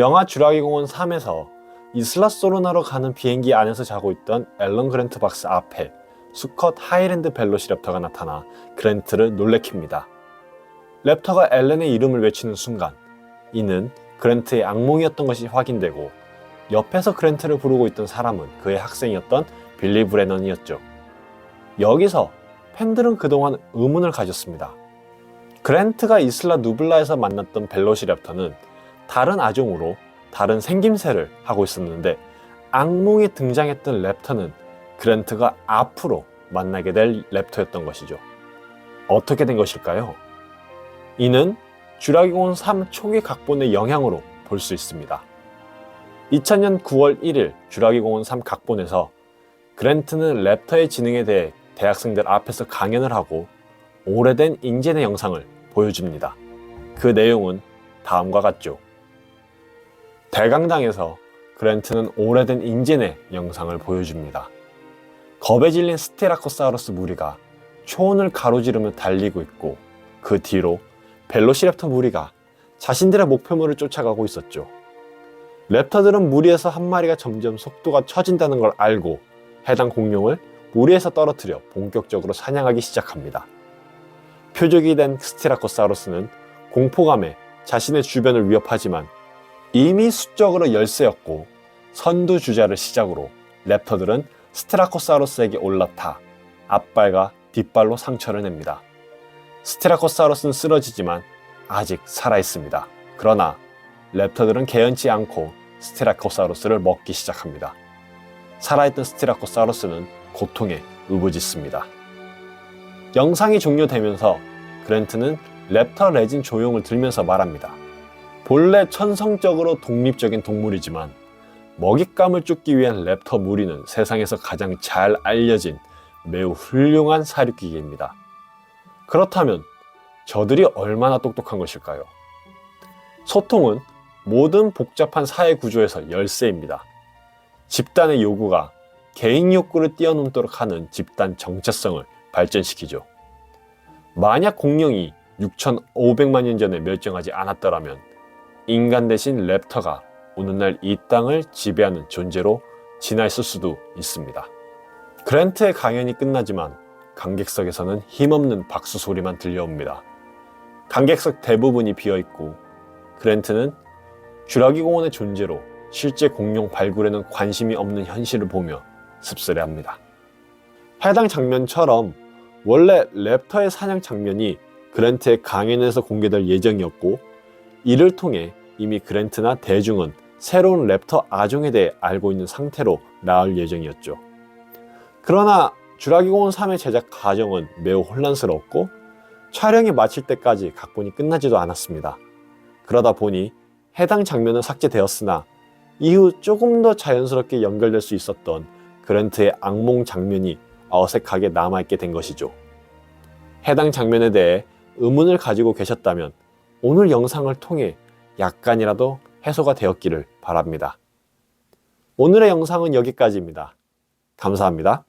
영화 주라기 공원 3에서 이슬라소르나로 가는 비행기 안에서 자고 있던 앨런 그랜트 박스 앞에 수컷 하이랜드 벨로시랩터가 나타나 그랜트를 놀래킵니다. 랩터가 앨런의 이름을 외치는 순간 이는 그랜트의 악몽이었던 것이 확인되고 옆에서 그랜트를 부르고 있던 사람은 그의 학생이었던 빌리 브레넌이었죠. 여기서 팬들은 그동안 의문을 가졌습니다. 그랜트가 이슬라 누블라에서 만났던 벨로시랩터는 다른 아종으로 다른 생김새를 하고 있었는데 악몽에 등장했던 랩터는 그랜트가 앞으로 만나게 될 랩터였던 것이죠. 어떻게 된 것일까요? 이는 주라기 공원 3 초기 각본의 영향으로 볼 수 있습니다. 2000년 9월 1일 주라기 공원 3 각본에서 그랜트는 랩터의 지능에 대해 대학생들 앞에서 강연을 하고 오래된 인제네 영상을 보여줍니다. 그 내용은 다음과 같죠. 대강당에서 그랜트는 오래된 인제네 영상을 보여줍니다. 겁에 질린 스테라코사우루스 무리가 초원을 가로지르며 달리고 있고 그 뒤로 벨로시랩터 무리가 자신들의 목표물을 쫓아가고 있었죠. 랩터들은 무리에서 한 마리가 점점 속도가 처진다는 걸 알고 해당 공룡을 무리에서 떨어뜨려 본격적으로 사냥하기 시작합니다. 표적이 된 스티라코사우루스는 공포감에 자신의 주변을 위협하지만 이미 수적으로 열세였고 선두 주자를 시작으로 랩터들은 스테라코사우루스에게 올라타 앞발과 뒷발로 상처를 냅니다. 스테라코사우루스는 쓰러지지만 아직 살아있습니다. 그러나 랩터들은 개연치 않고 스테라코사우루스를 먹기 시작합니다. 살아있던 스테라코사우루스는 고통에 울부짖습니다. 영상이 종료되면서 그랜트는 랩터 레진 조용을 들면서 말합니다. 본래 천성적으로 독립적인 동물이지만 먹잇감을 쫓기 위한 랩터 무리는 세상에서 가장 잘 알려진 매우 훌륭한 사육기계입니다. 그렇다면 저들이 얼마나 똑똑한 것일까요? 소통은 모든 복잡한 사회 구조에서 열쇠입니다. 집단의 요구가 개인 욕구를 뛰어넘도록 하는 집단 정체성을 발전시키죠. 만약 공룡이 6,500만 년 전에 멸종하지 않았더라면 인간 대신 랩터가 오늘날 이 땅을 지배하는 존재로 진화했을 수도 있습니다. 그랜트의 강연이 끝나지만 관객석에서는 힘없는 박수 소리만 들려옵니다. 관객석 대부분이 비어 있고 그랜트는 주라기 공원의 존재로 실제 공룡 발굴에는 관심이 없는 현실을 보며 씁쓸해합니다. 해당 장면처럼 원래 랩터의 사냥 장면이 그랜트의 강연에서 공개될 예정이었고 이를 통해 이미 그랜트나 대중은 새로운 랩터 아종에 대해 알고 있는 상태로 나올 예정이었죠. 그러나 주라기 공원 3의 제작 과정은 매우 혼란스러웠고 촬영이 마칠 때까지 각본이 끝나지도 않았습니다. 그러다 보니 해당 장면은 삭제되었으나 이후 조금 더 자연스럽게 연결될 수 있었던 그랜트의 악몽 장면이 어색하게 남아있게 된 것이죠. 해당 장면에 대해 의문을 가지고 계셨다면 오늘 영상을 통해 약간이라도 해소가 되었기를 바랍니다. 오늘의 영상은 여기까지입니다. 감사합니다.